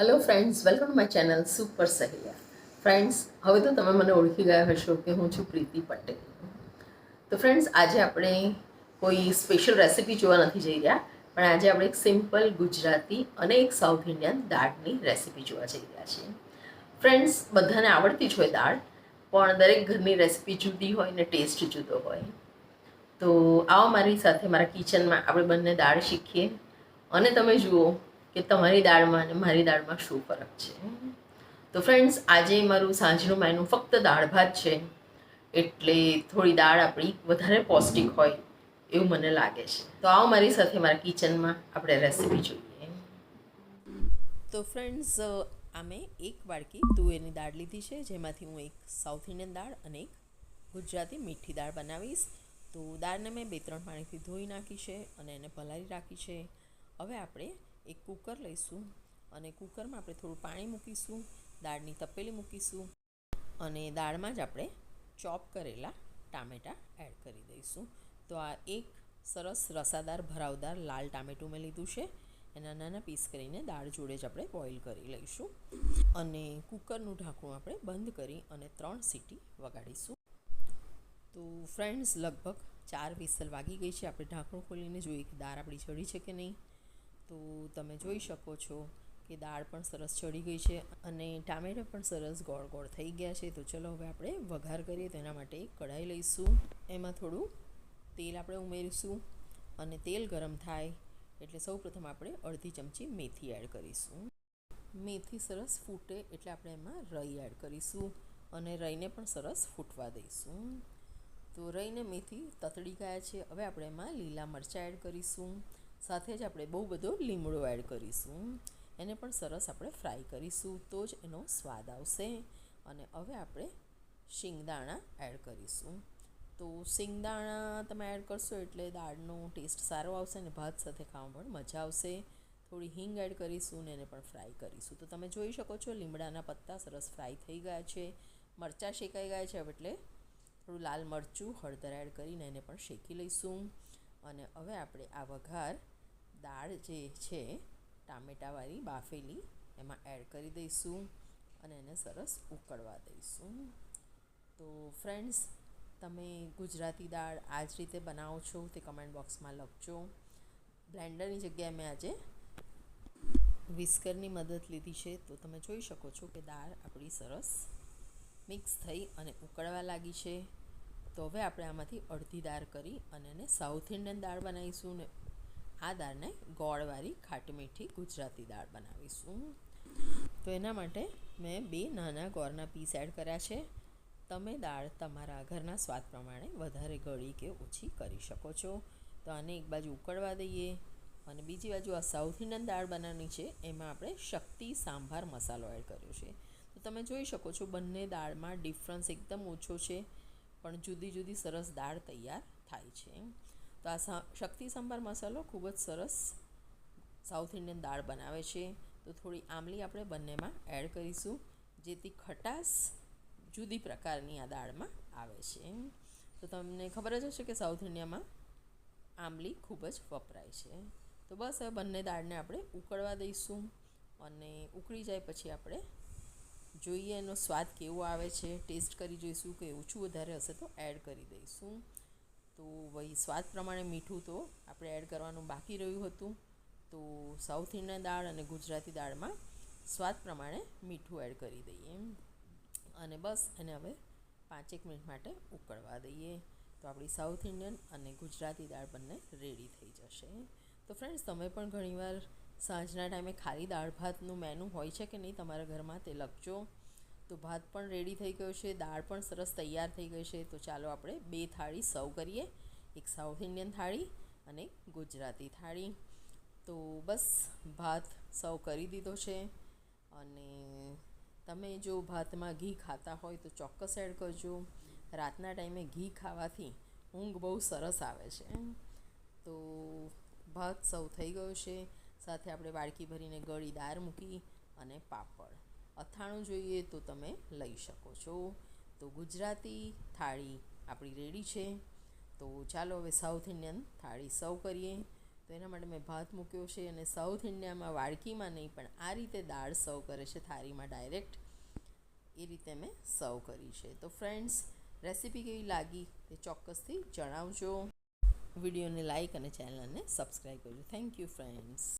Hello friends welcome to my channel super સહેલિયા friends હવે તો તમે મને ઓળખી ગયા હશો કે હું છું પ્રીતિ પટેલ. તો ફ્રેન્ડ્સ આજે આપણે કોઈ સ્પેશિયલ રેસીપી જોવા નથી જઈ રહ્યા, પણ આજે આપણે એક સિમ્પલ ગુજરાતી અને એક સાઉથ ઇન્ડિયન દાળની રેસીપી જોવા જઈ રહ્યા છીએ. ફ્રેન્ડ્સ બધાને આવડતી જ હોય દાળ, પણ દરેક ઘરની રેસીપી જુદી હોય ને ટેસ્ટ જુદો હોય. તો આવો મારી સાથે મારા કિચનમાં આપણે બંને દાળ શીખીએ. અને તમે જુઓ કે તમારી દાળમાં અને મારી દાળમાં શું ફરક છે? તો ફ્રેન્ડ્સ આજે મારું સાંજનું મેનુ ફક્ત દાળ ભાત છે. એટલે થોડી દાળ આપણી વધારે પૌષ્ટિક હોય એવું મને લાગે છે. તો આવો મારી સાથે મારા કિચનમાં આપણે રેસીપી જોઈએ. તો ફ્રેન્ડ્સ આમે એક વાડકી તુવેરની દાળ લીધી છે. જેમાંથી હું એક સાઉથ ઇન્ડિયન દાળ અને એક ગુજરાતી મીઠી દાળ બનાવીશ. તો દાળને મેં બે ત્રણ પાણીથી ધોઈ નાખી છે અને એને પલાળી રાખી છે. હવે આપણે એક કુકર લઈશું અને કુકરમાં આપણે થોડું પાણી મૂકીશું, દાળની તપેલી મૂકીશું અને દાળમાં જ આપણે ચોપ કરેલા ટામેટાં એડ કરી દઈશું. તો આ એક સરસ રસાદાર, ભરાવદાર લાલ ટામેટું મેં લીધું છે. એના નાના પીસ કરીને દાળ જોડે જ આપણે બોઇલ કરી લઈશું. અને કુકરનું ઢાંકણું આપણે બંધ કરી અને ત્રણ સીટી વગાડીશું. તો ફ્રેન્ડ્સ લગભગ ચાર વિસલ વાગી ગઈ છે. આપણે ઢાંકણું ખોલીને જોઈએ કે દાળ આપણી ચડી છે કે નહીં. તો તમે જોઈ શકો છો કે દાળ પણ સરસ ચડી ગઈ છે અને ટામેટાં પણ સરસ ગોળ ગોળ થઈ ગયા છે. તો ચલો હવે આપણે વઘાર કરીએ તો એના માટે કઢાઈ લઈશું. એમાં થોડું તેલ આપણે ઉમેરીશું અને તેલ ગરમ થાય એટલે સૌપ્રથમ આપણે અડધી ચમચી મેથી એડ કરીશું. મેથી સરસ ફૂટે એટલે આપણે એમાં રઈ એડ કરીશું અને રઈને પણ સરસ ફૂટવા દઈશું. તો રઈને મેથી તતડી ગયા છે. હવે આપણે એમાં લીલા મરચાં એડ કરીશું. સાથે જ આપણે બહુ બધો લીમડો એડ કરીશું. એને પણ સરસ આપણે ફ્રાય કરીશું, તો જ એનો સ્વાદ આવશે. અને હવે આપણે શિંગદાણા એડ કરીશું. તો શિંગદાણા તમે એડ કરશો એટલે દાળનો ટેસ્ટ સારો આવશે અને ભાત સાથે ખાવામાં પણ મજા આવશે. થોડી હિંગ એડ કરીશું ને એને પણ ફ્રાય કરીશું. તો તમે જોઈ શકો છો લીમડાના પત્તા સરસ ફ્રાય થઈ ગયા છે. મરચાં શેકાઈ ગયા છે એટલે થોડું લાલ મરચું હળદર એડ કરીને એને પણ શેકી લઈશું. અને હવે આપણે આ વઘાર દાળ જે છે, ટામેટાવાળી બાફેલી, એમાં એડ કરી દઈશું અને એને સરસ ઉકળવા દઈશું. તો ફ્રેન્ડ્સ તમે ગુજરાતી દાળ આ જ રીતે બનાવો છો તે કમેન્ટ બોક્સમાં લખજો. બ્લેન્ડરની જગ્યાએ મેં આજે વિસ્કરની મદદ લીધી છે, તો તમે જોઈ શકો છો કે દાળ આપણી સરસ મિક્સ થઈ અને ઉકળવા લાગી છે. તો હવે આપણે આમાંથી અડધી દાળ કરી અને એને સાઉથ ઇન્ડિયન દાળ બનાવીશું ને આ દાળને ગોળવાળી ખાટી મીઠી ગુજરાતી દાળ બનાવીશું. તો એના માટે મેં બે નાના ગોળના પીસ એડ કર્યા છે. તમે દાળ તમારા ઘરના સ્વાદ પ્રમાણે વધારે ગળી કે ઓછી કરી શકો છો. તો આને એક બાજુ ઉકળવા દઈએ અને બીજી બાજુ આ સાઉથ ઇન્ડિયન દાળ બનાવવાની છે, એમાં આપણે શક્તિ સાંભાર મસાલો એડ કર્યો છે. તો તમે જોઈ શકો છો બંને દાળમાં ડિફરન્સ એકદમ ઓછો છે. પણ જુદી જુદી સરસ દાળ તૈયાર થાય છે. તો આ શક્તિ સંભાર મસાલો ખૂબ જ સરસ સાઉથ ઇન્ડિયન દાળ બનાવે છે. તો થોડી આમલી આપણે બંનેમાં એડ કરીશું, જેથી ખટાશ જુદી પ્રકારની આ દાળમાં આવે છે. તો તમને ખબર જ હશે કે સાઉથ ઇન્ડિયામાં આમલી ખૂબ જ વપરાય છે. તો બસ હવે બંને દાળને આપણે ઉકળવા દઈશું અને ઉકળી જાય પછી આપણે જોઈએ એનો સ્વાદ કેવો આવે છે ટેસ્ટ કરી જોઈશું કે ઓછું વધારે હશે તો એડ કરી દઈશું. તો ભાઈ સ્વાદ પ્રમાણે મીઠું તો આપણે એડ કરવાનું બાકી રહ્યું હતું. તો સાઉથ ઇન્ડિયન દાળ અને ગુજરાતી દાળમાં સ્વાદ પ્રમાણે મીઠું એડ કરી દઈએ. અને બસ, એને હવે પાંચેક મિનિટ માટે ઉકળવા દઈએ. તો આપણી સાઉથ ઇન્ડિયન અને ગુજરાતી દાળ બંને રેડી થઈ જશે. તો ફ્રેન્ડ્સ તમે પણ ઘણીવાર સાંજના ટાઈમે ખાલી દાળ ભાતનું મેનુ હોય છે કે નહીં તમારા ઘરમાં તે લખજો. તો ભાત પણ રેડી થઈ ગયો છે, દાળ પણ સરસ તૈયાર થઈ ગઈ છે. તો ચાલો આપણે બે થાળી સર્વ કરીએ. એક સાઉથ ઇન્ડિયન થાળી અને ગુજરાતી થાળી. તો બસ, ભાત સર્વ કરી દીધો છે. અને તમે જો ભાતમાં ઘી ખાતા હોય તો ચોક્કસ એડ કરજો. રાતના ટાઈમે ઘી ખાવાથી ઊંઘ બહુ સરસ આવે છે. તો ભાત સૌ થઈ ગયો છે. સાથે આપણે વાડકી ભરીને ગળી દાળ મૂકી અને પાપડ. અથાણું જોઈએ તો તમે લઈ શકો છો. તો ગુજરાતી થાળી આપણી રેડી છે. તો ચાલો હવે સાઉથ ઇન્ડિયન થાળી સર્વ કરીએ. તો એના માટે મેં ભાત મૂક્યો છે અને સાઉથ ઇન્ડિયામાં વાડકીમાં નહીં, પણ આ રીતે દાળ સર્વ કરે છે થાળીમાં ડાયરેક્ટ એ રીતે મેં સર્વ કરી છે. તો ફ્રેન્ડ્સ રેસીપી કેવી લાગી તે ચોક્કસથી જણાવજો. વિડીયોને લાઇક અને ચેનલને સબસ્ક્રાઈબ કરજો. Thank you friends